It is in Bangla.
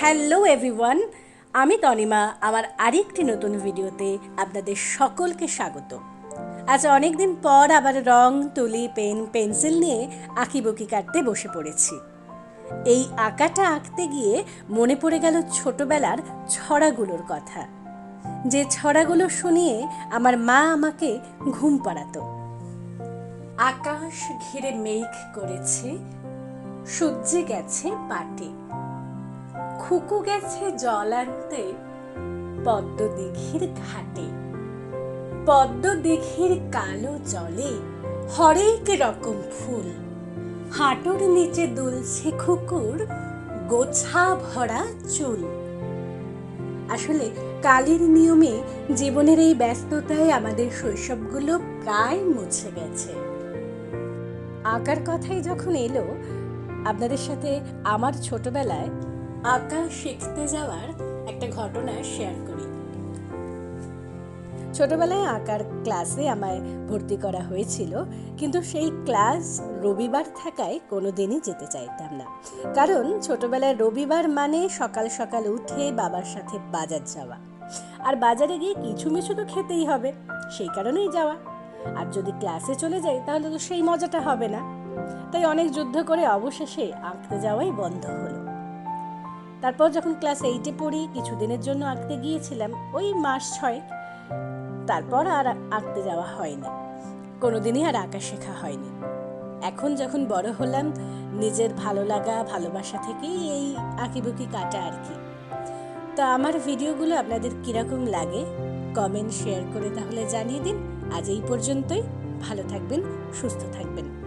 হ্যালো এভরিওয়ান, আমি তনিমা, আমার আরেকটি নতুন ভিডিওতে আপনাদের সকলকে স্বাগত। আজ অনেক দিন পর আবার রং, তুলি, পেন, পেন্সিল নিয়ে আঁকিবুকি কাটতে বসে পড়েছি। এই আঁকাটা আঁকতে গিয়ে মনে পড়ে গেল ছোটবেলার ছড়াগুলোর কথা। যে ছড়াগুলো শুনিয়ে আমার মা আমাকে ঘুম পাড়াতো। আকাশ ঘিরে মেঘ করেছে, সূর্যে গেছে পাটে। খুকু গেছে জল আনতে পদ্ম দিঘির ঘাটে। পদ্ম দিঘির কালো জলে হরেক রকম ফুল। হাঁটুর নিচে দুলছে খুকুর, গোছা ভরা চুল। আসলে কালের নিয়মে জীবনের এই ব্যস্ততায় আমাদের শৈশবগুলো প্রায় মুছে গেছে। আঁকার কথাই যখন এলো, আপনাদের সাথে আমার ছোটবেলায় আঁকা শিখতে যাওয়ার একটা ঘটনা শেয়ার করি। ছোটবেলায় আঁকার ক্লাসে আমায় ভর্তি করা হয়েছিল, কিন্তু সেই ক্লাস রবিবার থাকায় কোনো দিনই যেতে চাইতাম না। কারণ ছোটবেলায় রবিবার মানে সকাল সকাল উঠে বাবার সাথে বাজার যাওয়া। আর বাজারে গিয়ে কিছু মিছু তো খেতেই হবে, সেই কারণেই যাওয়া। আর যদি ক্লাসে চলে যাই, তাহলে তো সেই মজাটা হবে না। তাই অনেক যুদ্ধ করে অবশেষে আঁকতে যাওয়াই বন্ধ হলো। তারপর যখন ক্লাস এইটে পড়ি, কিছুদিনের জন্য আঁকতে গিয়েছিলাম, ওই মাস ছয় তারপর আর আঁকতে যাওয়া হয়নি। কোনোদিনই আর আঁকা শেখা হয়নি। এখন যখন বড় হলাম, নিজের ভালো লাগা, ভালোবাসা থেকেই এই আঁকিবুকি কাটা আর কি। তো আমার ভিডিওগুলো আপনাদের কীরকম লাগে কমেন্ট শেয়ার করে তাহলে জানিয়ে দিন। আজ এই পর্যন্তই। ভালো থাকবেন, সুস্থ থাকবেন।